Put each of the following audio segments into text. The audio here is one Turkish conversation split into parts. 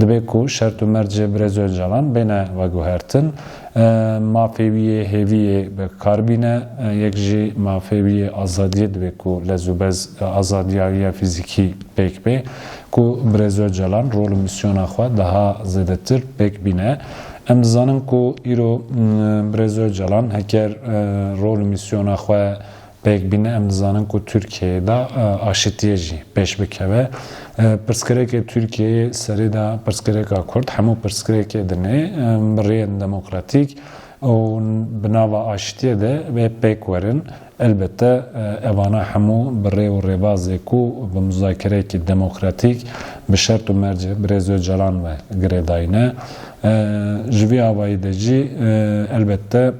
Dibe ku şert û mercê Birêz Öcalan bêne veguhertin mafêviyê hêviyê bi karbîne yek jî mafêviyê azadiyê dibe ku lez û bez azadiya fîzîkî pêk bê ku Birêz Öcalan rol û misyona xwe daha zêdetir pêk bîne em dizanin ku îro Birêz Öcalan heker rol û misyona xwe pêk bîne em dizanin ku Tirkiyeyê de aşîtiye jî pêş bikeve Pirsgirêkê Tirkiyeyê serê de pirsgirêka Kurd hemû pirsgirêkê dinê bi rêyên demokratîk û bi nava aşîtiyê de vê pêk werin elbette evana hemû bi rê û rêbazê ku bi muzakerekî demokratîk bi şert û mercê Birêz Öcalan ve avayî de jî elbette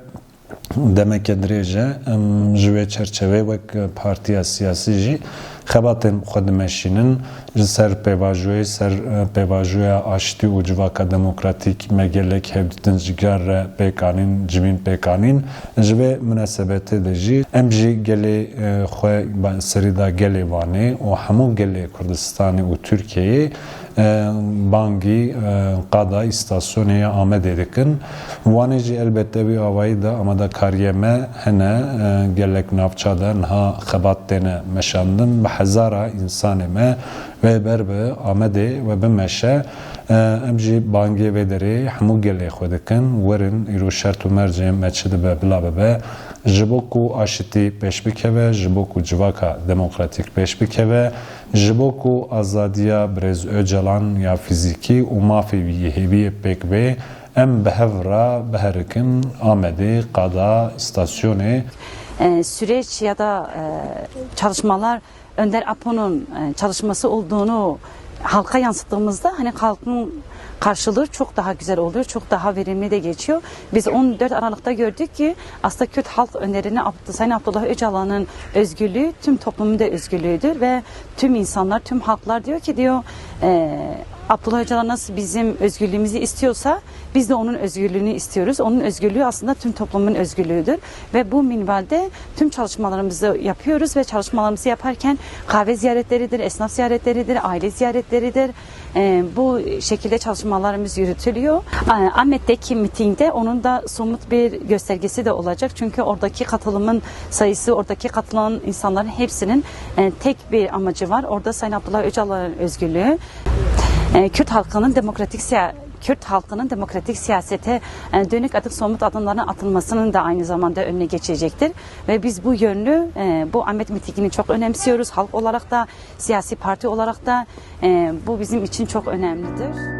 demeke dirêje em ji wê çerçevê wek partiya siyasî jî xebatên xwe dimeşînin ji ser pêvajoyê ser pêvajoya aştî û civaka demokratîk me gelek hevdîtin jigar re pêkanîn civîn pêkanîn ji vê münasebetê de jî em jî gelê xwe serî da gelê Wanê û hemû gelê Kurdistanê û Tirkiyeyê bangî qada îstasyonê ya Amedê dikin Wanê jî elbette wî awayî da amadekariye me hene gelek navça de niha xebat têne meşandin bi hezara însanê me vê ber bi Amedê ve bi meşe. Em jî bangê vê derê hemû gelê xwe dikin werin îro şert û mercê me ji bo ku aşitî civaka demokratîk pêş bikeve azadiya Birêz Öcalan ya fîzîkî û mafê pêk bê em bi hev re qada îstasyonê e, süreç ya da e, çalışmalar Önder Apo'nun e, çalışması olduğunu halka yansıttığımızda hani halkın karşılığı çok daha güzel oluyor, çok daha verimli de geçiyor. Biz 14 Aralık'ta gördük ki aslında Kürt halk önerini Sayın Abdullah Öcalan'ın özgürlüğü tüm toplumun da özgürlüğüdür ve tüm insanlar, tüm halklar diyor ki diyor e, Abdullah Öcalan nasıl bizim özgürlüğümüzü istiyorsa biz de onun özgürlüğünü istiyoruz. Onun özgürlüğü aslında tüm toplumun özgürlüğüdür. Ve bu minvalde tüm çalışmalarımızı yapıyoruz ve çalışmalarımızı yaparken kahve ziyaretleridir, esnaf ziyaretleridir, aile ziyaretleridir. Ee, bu şekilde çalışmalarımız yürütülüyor. Ee, Ahmet'teki mitingde onun da somut bir göstergesi de olacak. Çünkü oradaki katılımın sayısı, oradaki katılan insanların hepsinin e, tek bir amacı var. Orada Sayın Abdullah Öcalan'ın özgürlüğü. Ee, Kürt halkının demokratik Kürt halkının demokratik siyasete e, dönük atık somut adımların atılmasının da aynı zamanda önüne geçecektir. Ve biz bu yönlü e, bu Ahmet mitingini çok önemsiyoruz. Halk olarak da siyasi parti olarak da e, bu bizim için çok önemlidir.